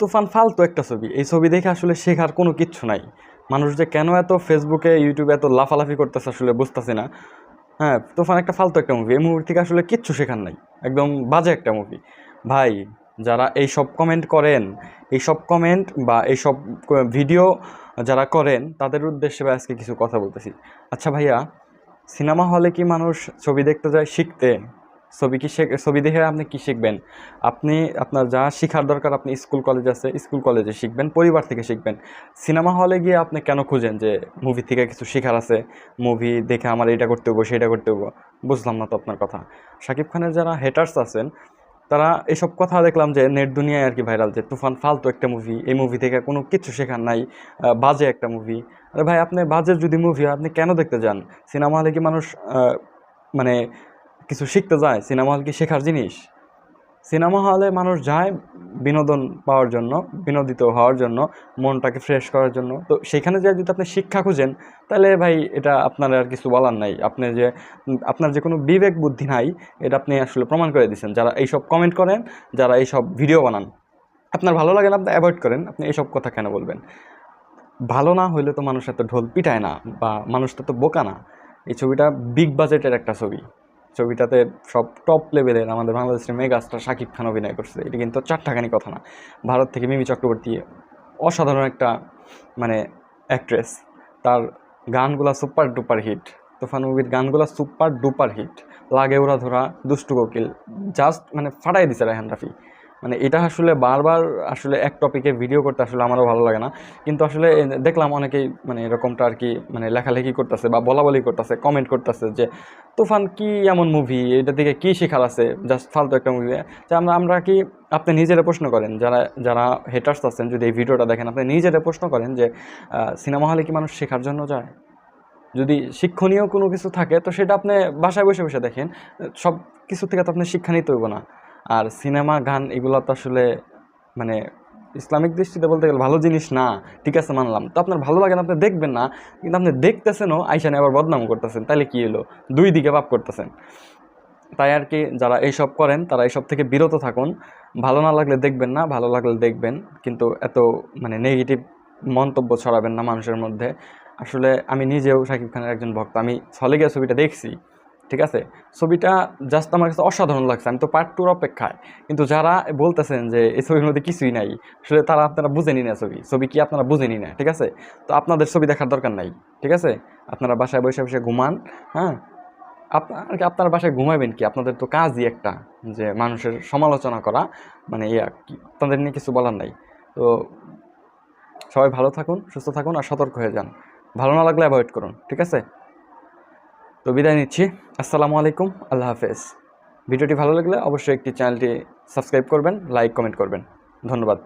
তুফান ফালতু একটা ছবি। এই ছবি দেখে আসলে শেখার কোনো কিচ্ছু নাই। মানুষ যে কেন এত ফেসবুকে, ইউটিউবে এত লাফালাফি করতেছে আসলে বুঝতেছি না। হ্যাঁ তুফান একটা ফালতু একটা মুভি এই মুভি থেকে আসলে কিচ্ছু শেখার নাই। একদম বাজে একটা মুভি ভাই, যারা এই সব কমেন্ট করেন এই সব কমেন্ট বা এই সব ভিডিও যারা করেন, তাদের উদ্দেশ্যে ভাই আজকে কিছু কথা বলতেছি। আচ্ছা ভাইয়া, সিনেমা হলে কি মানুষ ছবি দেখতে যায় শিখতে? ছবি কি শেখ ছবি দেখে আপনি কি শিখবেন? আপনি আপনার যা শেখার দরকার আপনি স্কুল কলেজ আছে, স্কুল কলেজে শিখবেন, পরিবার থেকে শিখবেন। সিনেমা হলে গিয়ে আপনি কেন খুঁজেন যে মুভি থেকে কিছু শেখার আছে? মুভি দেখে আমার এটা করতে হব, সেটা করতে হব। বুঝলাম না তো আপনার কথা। শাকিব খানের যারা হেটার্স আছেন, তারা এসব কথা দেখলাম যে নেট দুনিয়ায় আর কি ভাইরাল, যে তুফান ফালতু একটা মুভি এই মুভি থেকে কোনো কিছু শেখার নাই বাজে একটা মুভি আরে ভাই, আপনি বাজে যদি মুভি আপনি কেন দেখতে যান? সিনেমা হলে কি মানুষ মানে কিছু শিখতে যায়, সিনেমা হল কি শেখার জিনিস? সিনেমা হলে মানুষ যায় বিনোদন পাওয়ার জন্য, বিনোদিত হওয়ার জন্য, মনটাকে ফ্রেশ করার জন্য। তো সেখানে যে যদি আপনি শিক্ষা খুঁজেন, তাহলে ভাই এটা আপনার আর কিছু বলার নাই। আপনি যে, আপনার যে কোনো বিবেক বুদ্ধি নাই, এটা আপনি আসলে প্রমাণ করে দিচ্ছেন যারা এইসব কমেন্ট করেন, যারা এইসব ভিডিও বানান, আপনার ভালো লাগে না, আপনি অ্যাভয়েড করেন। আপনি এইসব কথা কেন বলবেন? ভালো না হইলে তো মানুষ এত ঢোল পিটায় না, বা মানুষটা তো বোকা না। এই ছবিটা বিগ বাজেটের একটা ছবি। ছবিটাতে সব টপ লেভেলের আমাদের বাংলাদেশের মেগাস্টার শাকিব খান অভিনয় করছে। এটা কিন্তু চারটাখানি কথা না। ভারত থেকে মিমি চক্রবর্তী অসাধারণ একটা মানে অ্যাক্ট্রেস তার গানগুলা সুপার ডুপার হিট তোফান মুভির গানগুলো সুপার ডুপার হিট লাগে ওরা ধরা দুষ্টু কোকিল। জাস্ট মানে ফাটাই দিছে রায়হান রাফি। মানে এটা আসলে বারবার আসলে এক টপিকে ভিডিও করতে আসলে আমারও ভালো লাগে না। কিন্তু আসলে দেখলাম অনেকেই মানে এরকমটা আর কি মানে লেখালেখি করতেছে বা বলা বলি করতেছে কমেন্ট করতেছে যে, তুফান কি এমন মুভি এটা থেকে কি শেখার আছে? জাস্ট ফালতু একটা মুভি আমরা আমরা কি আপনি নিজেরা প্রশ্ন করেন, যারা যারা হেটার্স আছেন, যদি এই ভিডিওটা দেখেন, আপনি নিজেরা প্রশ্ন করেন যে সিনেমা হলে কি মানুষ শেখার জন্য যায়? যদি শিক্ষণীয় কোনো কিছু থাকে, তো সেটা আপনি বাসায় বসে বসে দেখেন, সব কিছু থেকে তো আপনি শিক্ষা নিতে হইব না। আর সিনেমা, গান এগুলো তো আসলে মানে ইসলামিক দৃষ্টিতে বলতে গেলে ভালো জিনিস না। ঠিক আছে, মানলাম। তো আপনার ভালো লাগে না, আপনি দেখবেন না। কিন্তু আপনি দেখতেছেনও আইসানে আবার বদনাম করতেছেন। তাহলে কী হলো দুই দিকে পাপ করতেছেন। তাই আর কি, যারা এইসব করেন, তারা এইসব থেকে বিরত থাকুন। ভালো না লাগলে দেখবেন না, ভালো লাগলে দেখবেন। কিন্তু এত মানে নেগেটিভ মন্তব্য ছড়াবেন না মানুষের মধ্যে। আসলে আমি নিজেও শাকিব খানের একজন ভক্ত। আমি ছলে গিয়ে ছবিটা দেখছি। ঠিক আছে? ছবিটা জাস্ট আমার কাছে অসাধারণ লাগছে, আমি তো পার্ট টুর অপেক্ষায়। কিন্তু যারা বলতেছেন যে এই ছবির মধ্যে কিছুই নাই, আসলে তারা আপনারা বুঝেনি না ছবি ছবি কি আপনারা বুঝেনি না, ঠিক আছে? তো আপনাদের ছবি দেখার দরকার নাই, ঠিক আছে? আপনারা বাসায় বসে বসে ঘুমান হ্যাঁ? আপনার কি আপনার বাসায় ঘুমাবেন কি? আপনাদের তো কাজই একটা, যে মানুষের সমালোচনা করা মানে ইয়া আপনাদের নিয়ে কিছু বলার নাই। তো সবাই ভালো থাকুন, সুস্থ থাকুন আর সতর্ক হয়ে যান। ভালো না লাগলে অ্যাভয়েড করুন, ঠিক আছে? তো বিদায় নিচ্ছি। আসসালামু আলাইকুম, আল্লাহ হাফেজ। ভিডিওটি ভালো লাগলে অবশ্যই একটি চ্যানেলটি সাবস্ক্রাইব করবেন, লাইক, কমেন্ট করবেন। ধন্যবাদ।